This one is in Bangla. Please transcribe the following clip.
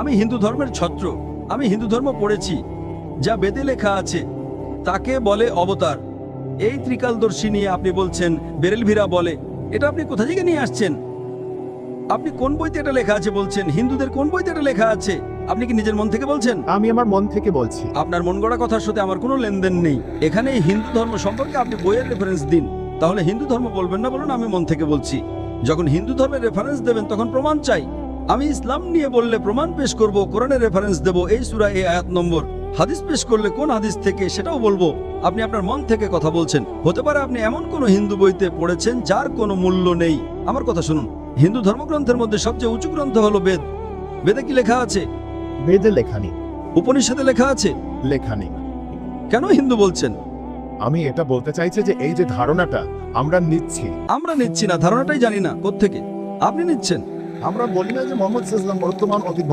আমি হিন্দু ধর্মের ছত্র আমি হিন্দু ধর্ম পড়েছি যা বেদে লেখা আছে তাকে বলে অবতার। এই ত্রিকালদর্শী নিয়ে আপনি বলছেন বেরেলভিরা বলে এটা আপনি কোথা থেকে নিয়ে আসছেন? আপনি কোন বইতে এটা লেখা আছে বলছেন? হিন্দুদের কোন বইতে এটা লেখা আছে? আপনি কি নিজের মন থেকে বলছেন? আমি আমার মন থেকে বলছি। আপনার মন গড়া কথার সাথে আমার কোনো লেনদেন নেই। এখানে হিন্দু ধর্ম সম্পর্কে আপনি বইয়ের রেফারেন্স দিন। তাহলে হিন্দু ধর্ম বলবেন না বলুন আমি মন থেকে বলছি। যখন হিন্দু ধর্মের রেফারেন্স দেবেন তখন প্রমাণ চাই। আমি ইসলাম নিয়ে বললে প্রমাণ পেশ করব কোরআনের রেফারেন্স দেব এই সুরা এই আয়াত নম্বর। হাদিস পেশ করলে কোন হাদিস থেকে সেটাও বলব। আপনি আপনার মন থেকে কথা বলছেন। হতে পারে আপনি এমন কোনো হিন্দু বইতে পড়েছেন যার কোনো মূল্য নেই। আমার কথা শুনুন। হিন্দু ধর্মগ্রন্থের মধ্যে সবচেয়ে উঁচু গ্রন্থ হলো বেদ। বেদে কি লেখা আছে? বেদে লেখা নেই। উপনিষদে লেখা আছে? লেখা নেই। কেন হিন্দু বলছেন? আমি এটা বলতে চাইছি যে এই যে ধারণাটা আমরা নিচ্ছি। আমরা নিচ্ছি না ধারণাটাই জানি না কোত্থেকে? আপনি নিচ্ছেন? আমরা বলি না যে মোহাম্মদ বর্তমান অতীত